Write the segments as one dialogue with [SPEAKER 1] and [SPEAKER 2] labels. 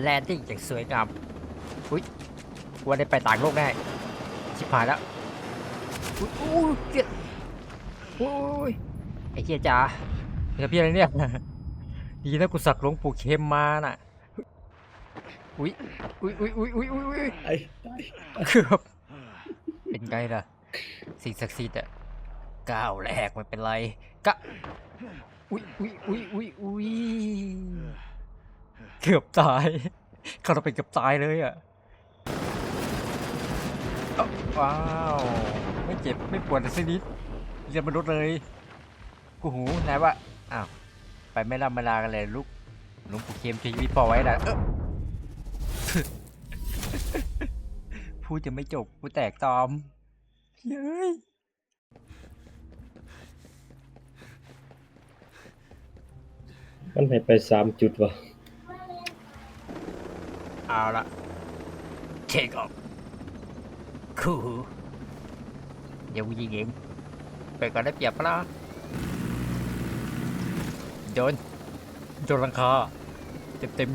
[SPEAKER 1] แลนดิ้งอย่างสวยงามอุ้ยวันได้ไปต่างโลกแน่ชิบหายแล้วอุ้ยอุ้ยเจ็บอุ้ยไอ้เจี๊ยจ๋าเนี่ยพี่อะไรเนี่ยดีนะกูสักหลวงปู่เข็มมาน่ะอุ้ยอุ้ยอุ้ยอุ้ยอุ้ยอุ้ยอุ้ย
[SPEAKER 2] ไอ้
[SPEAKER 1] เกือบเป็นไงล่ะสิ่งศักดิ์สิทธิ์อะก้าวแรกไม่เป็นไรกะอุ้ยอุ้ยอุ้ยอุ้ยอุ้ย เกือบตายเข้าเราไปเกือบตายเลยอะว้าว ไม่เจ็บไม่ปวดสักนิดเรียนมนุษย์เลย กูหูนายว่าอ้าวไปไม่ลำไม่ลากันเลยลูกหลวงปู่เข็มช่วยชีวิตพ่อไว้นะเอ้อพูดจะไม่จบกูแตกตอมเย้ย
[SPEAKER 2] มันให้ไปสามจุดวะ
[SPEAKER 1] เอาละเช็คออกคู่หูเดี๋ยวกูยิงเองไปก่อนได้เปรียบปะล่ะโดนโดนรังคาเต็มเต็ม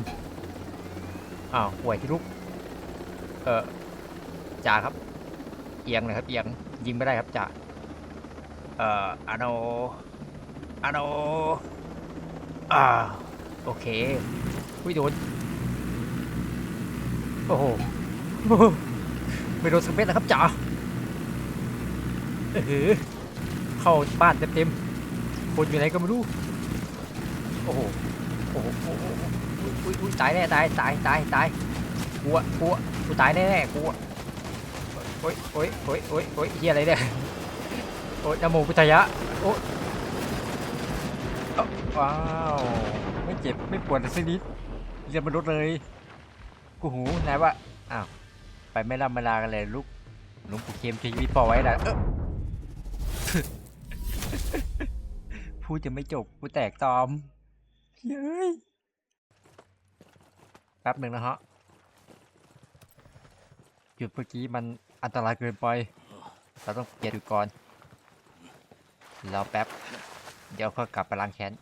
[SPEAKER 1] ๆอ้าวป่วยที่ลุก เออจ่าครับ เอียงเลยครับเอียงยิงไม่ได้ครับจ่าเอ่ออาโนอโนอ่าโอเคอุ้ยโดน โอ้โหไม่โดนสักเม็ดนะครับจ๋าเออเข้าบ้านเต็มๆคนอยู่ไหนก็ไม่รู้ โอ้โห โอ้โหอ้โหอุ๊ยอุ๊ยตายแน่ตายตายตายตายกลัวกลัวกูตายแน่แน่ๆกลัวโอ้ยโอ้ยโอ้ยโอ้ยโอ้ยเฮียอะไรเนี่ย โอ้ยนะโมพุทธายะ โอ้ว้าว ไม่เจ็บ ไม่ปวดสักนิดเรียนมนุษย์เลย กูหูนายว่า อ้าว ไปไม่ลำไม่ลากันเลยลูกหลวงปู่เข็มช่วยชีวิตพ่อไว้นะพูดจะไม่จบ กูแตกตอมเย้ยแป๊บหนึ่งนะฮะ จุดเมื่อกี้มันอันตรายเกินไป เราต้องเปลี่ยก่อนรอแป๊บ เดี๋ยวค่อยกลับไปล้างแค้น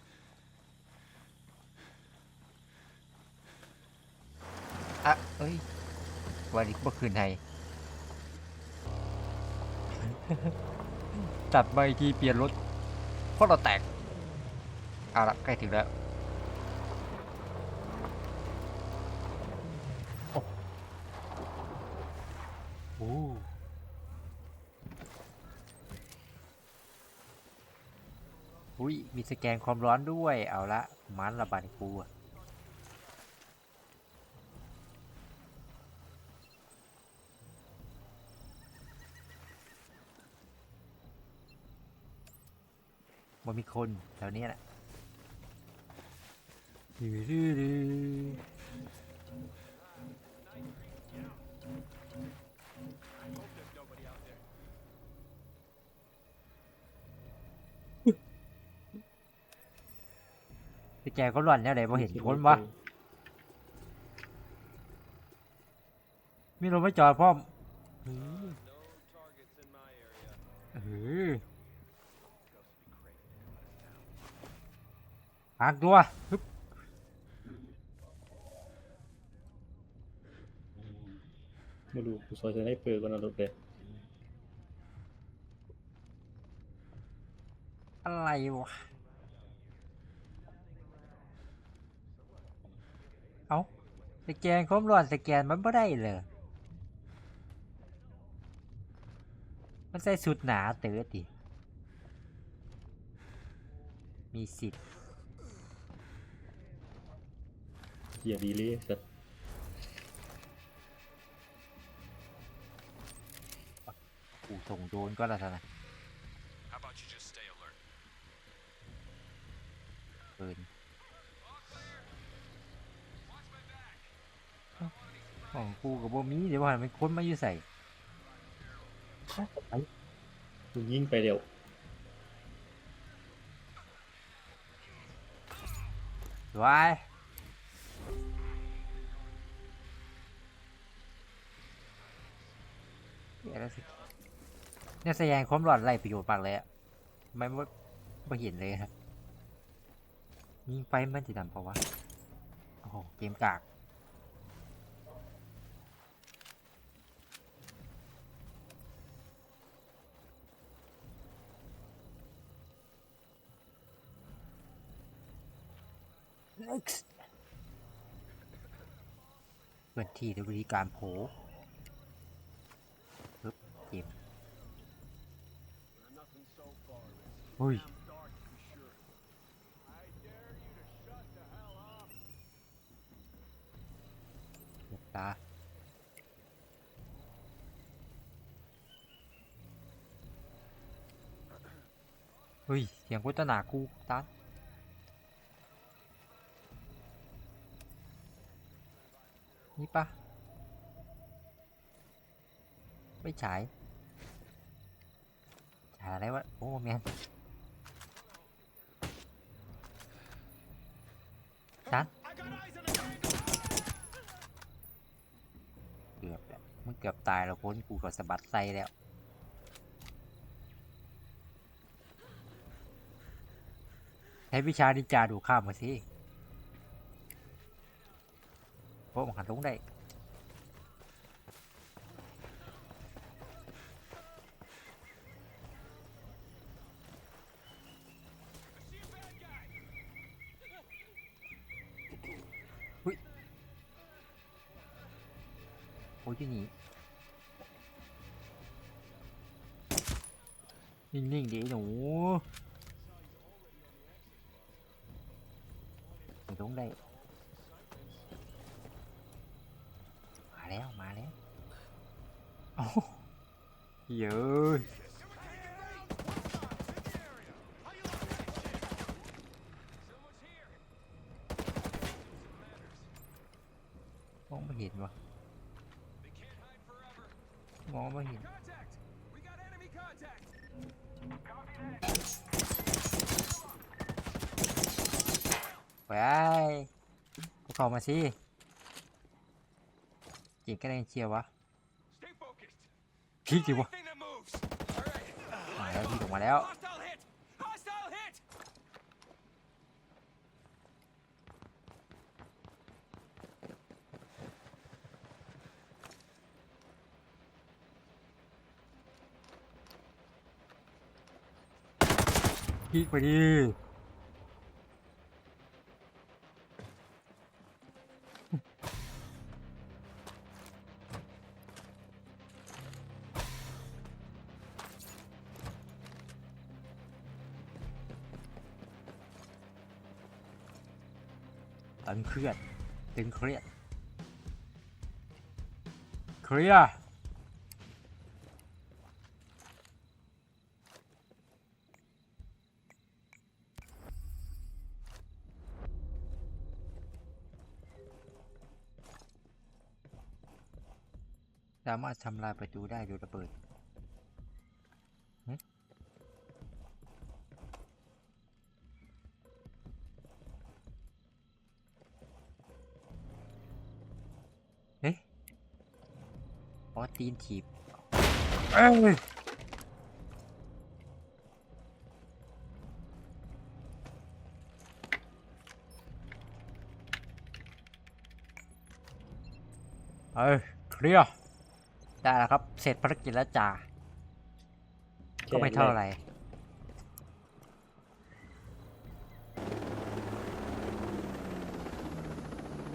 [SPEAKER 1] อะ เอ้ยวันนี้เมื่อคืนไทยจัดไปที่เปลี่ยนรถเพราะเราแตกเอาละใกล้ถึงแล้วโอ้โหอุ้ยมีสแกนความร้อนด้วย เอาละมันระบาดกูอะ มันมีคนแถวเนี้ยแหละดื้อดื้อดื้อไปแกก็หล่อนเนี่ยไหนพอเห็นคนวะมีรถไม่จอดพร้อมเออ หางตัวฮึบ
[SPEAKER 2] มาดูกูซอยจะได้เปิดกันนะรถเด็ด
[SPEAKER 1] อะไรวะ เอาสแกนครบรอดสแกนมันไม่ได้เลย มันใส่สุดหนาเต๋อติ มีสิทธิ์
[SPEAKER 2] เกียร์ดีเลยสัตว์
[SPEAKER 1] กูส่งโดนก็แล้วนะ
[SPEAKER 3] How about you just stay alert?
[SPEAKER 1] ปืนเอ้าของกูกับบ่มีเดี๋ยวว่ามันค้นมาอยู่ใส่
[SPEAKER 2] กูยิงไปเร็ว
[SPEAKER 1] วาย้วสิเนี่ยแสดงความหลอดไรประโยชน์ปากเลยอะไม่ไม่เห็นเลยครับยิงไปมันจะดำเพราะว่าโอ้โหเกมกากเปิดที่ได้บริการโผ เกมเฮ้ยหลบตาเฮ้ย เสียงกูตะหนากูตานี่ปะ ไม่ฉายฉายอะไรวะ โอ้แมนจันเกือบแล้วมึงเกือบตายแล้วพ้นกูก็สะบัดไส้แล้วใช้วิชานิจาดูข้ามมาสิเพราะมันหันลงได้ โอ้ยที่นี่นิ่งๆดีหนู ไม่ลงได้ มาแล้ว มาแล้วโอ้าเยอะมองไม่เห็นวะ
[SPEAKER 3] They can't hide forever.
[SPEAKER 1] มองไม่เห็น
[SPEAKER 3] Contact! We got enemy contact!
[SPEAKER 1] ไปพวกเขามาสิเก่งก็ได้เชียร์วะ
[SPEAKER 3] Stay focused.
[SPEAKER 1] พีกดิวะ
[SPEAKER 3] Anything that moves. All right.
[SPEAKER 1] มาแล้วพีกออกมาแล้ว พีกไปดิตึงเครียดตึงเครียดเคลียร์ สามารถทำลายประตูได้โดยระเบิดเอ๊ะอ๋อตีนถีบเอ้ยเอ้ยเคลียร์ ได้แล้วครับ เสร็จภารกิจแล้วจ้าก็ไม่เท่าไหร่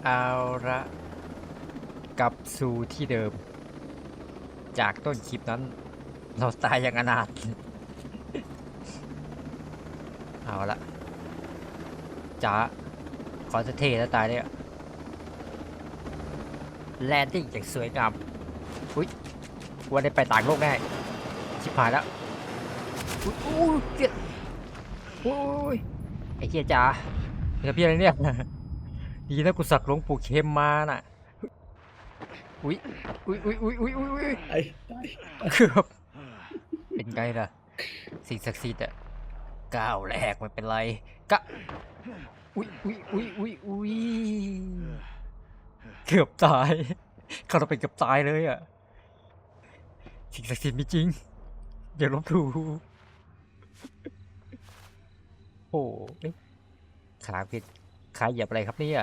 [SPEAKER 1] เอาละกลับสู่ที่เดิม จากต้นคลิปนั้น เราตายอย่างอนาถเอาละจ้าขอสะเทแล้วตายเนี่ยแลนดิ้งอย่างสวยงามอุ้ย ว่าได้ไปต่างโลกแน่ชิบหายแล้วอุ้ยอุ้ยเจ็บโอ้ยไอ้เหี้ยจ๋าเป็นพี่อะไรเนี่ยดีนะกูสักหลวงปู่เข็มมาน่ะอุ้ยอุ้ยอุ้ยอุ้ยอุ้ยอุ้ยอุ้ย
[SPEAKER 2] ไอ้ไอ้
[SPEAKER 1] เกือบเป็นไงล่ะสิ่งศักดิ์สิทธิ์อะก้าวแรกไม่เป็นไรกะอุ้ยอุ้ยอุ้ยอุ้ยอุ้ยเกือบตายเขาเราไปเกือบตายเลยอะ สิ่งศักดิ์สิทธิ์มีจริงอย่าลบหลู่โอ้เอ๊ะขาผิดขาเหยียบอะไรครับเนี่ย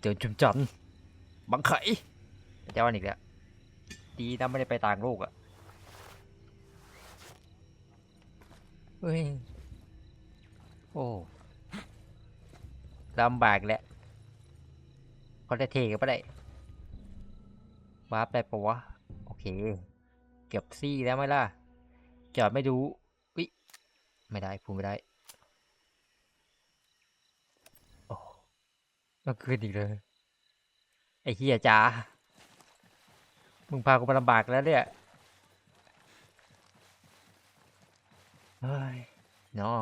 [SPEAKER 1] เดินจุ่มจันบังไขแต่วันอีกแล้วดีนะไม่ได้ไปต่างโลกอะ่ะเฮ้ย โอ้ลำบากแหละก็ได้เทกันปะได้วาร์ปได้ปะวะ โอเค เก็บซี่แล้วไหมล่ะจอดไม่ดูวิไม่ได้พูดไม่ได้ โอ้ก็คืนอีกเลย ไอ้เฮียจ้ามึงพากูมาลำบากแล้วเนี่ยเฮ้ยนาะ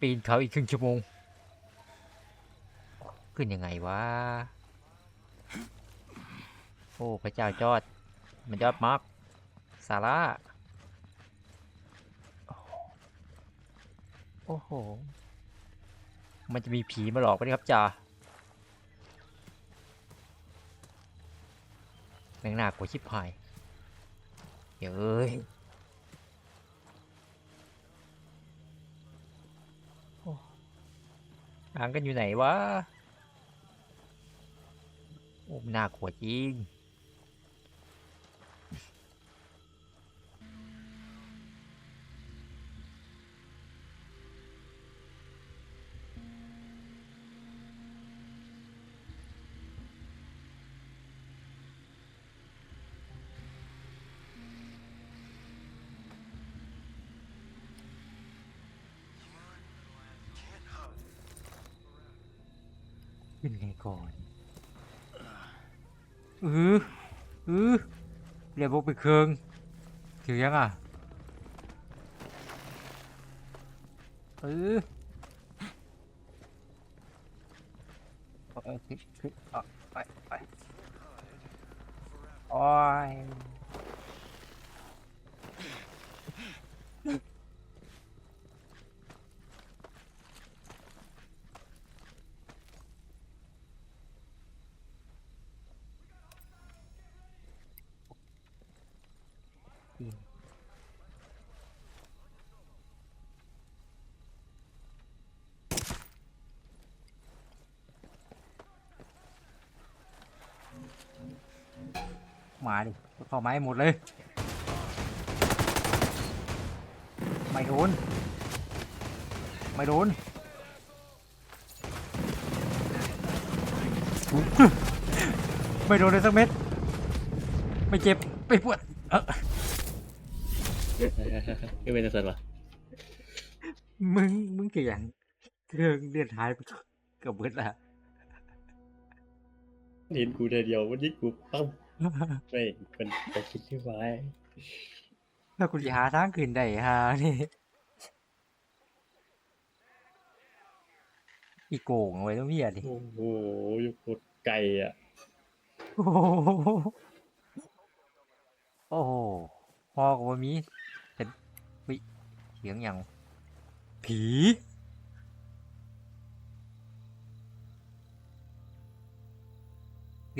[SPEAKER 1] ปีนเขาอีกครึ่งชั่วโมง ขึ้นยังไงวะ อ้พระเจ้าจอด มันยอดมากซาร่าโอ้โห มันจะมีผีมาหลอกไหมเนี่ยครับจ่าแมงหนากลัวชิบหายเย้ยอ้ทางกันอยู่ไหนวะ โอ้น่ากลัวจริง ขึ้นไงก่อนเออเออเรียกพวกไปเครื่องถือยังอะเออเออขึ้นขึ้นอะไปไปโอ้ย มาดิเข้าไม้หมดเลย ไม่โดน ไม่โดนไม่โดนเลยสักเม็ด ไม่เจ็บ ไม่ปวด เออ
[SPEAKER 2] ก็เป็นสัตว์วะ
[SPEAKER 1] มึง มึงเกี่ยงเครื่องเลือดหายไปกับเบิดละ
[SPEAKER 2] เห็นกูแต่เดียววันนี้กูปั้ม ไม่เป็นไปคิดที่ไว้
[SPEAKER 1] แล้วกูจะหาทางขึ้นได้ฮะนี่อีโกงเอาไว้ต้องเมียดิ
[SPEAKER 2] โอ้โหยกโคตรไกลอะ
[SPEAKER 1] โอ้โหโอ้โหพอกับว่ามีเป็นวิเสียงอย่างผี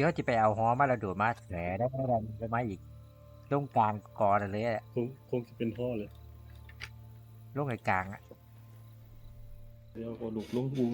[SPEAKER 1] ดี๋ยวจะไปเอาหอมาแล้วโดดมาแหลได้ไม่ได้ไปมาอีกลงกลางกอเลยอะ
[SPEAKER 2] คงคงจะเป็นท่อเลย
[SPEAKER 1] ลงในกลางอะ
[SPEAKER 2] เดี๋ยวก็หลุกลงกู